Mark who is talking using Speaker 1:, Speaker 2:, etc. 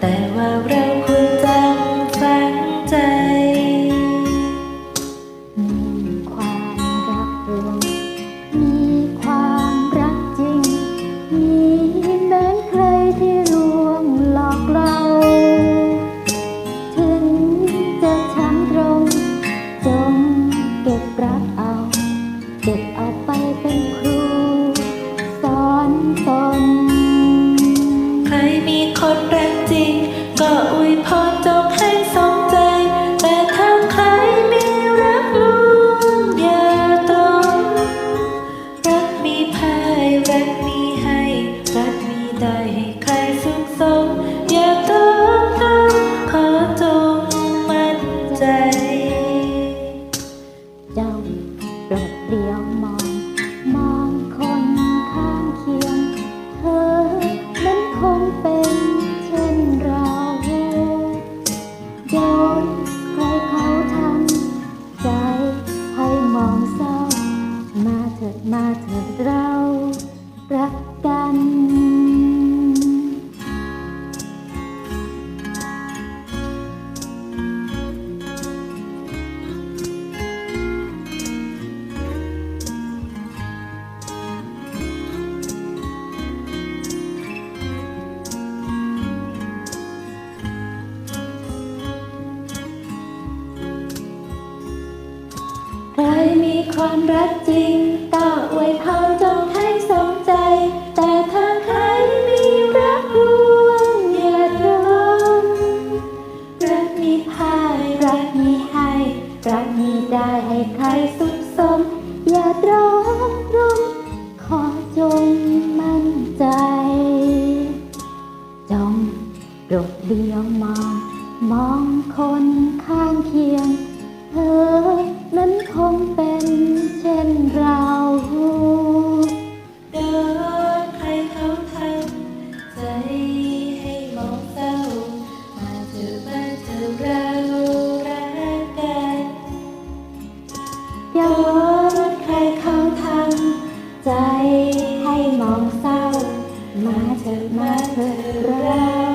Speaker 1: แต่ว่าเราควรจำฝังใจ
Speaker 2: มีความรักรวมมีความรักจริง มีแม้ใครที่ลวงหลอกเรา ถึงจะช้ำตรง จงเก็บรักเอา เก็บเอา
Speaker 1: คนรักจริง ก็อวยพรจงให้สมใจ แต่ถ้าใครมีรักลุงอย่าตรงรักมีภายรักมี
Speaker 2: เรารักกัน ใครมีความรักจริงก็อวยพร ได้ให้ใครสุขสม อย่าร้องรุมขอจงมั่นใจ จงโปรดเดียวมอง มองคนข้างเคียง เธอนั้นคงเป็นเช่นไร ยอนใครเข้าทางใจให้มองเศร้า มาเถิดมาเถิดรัก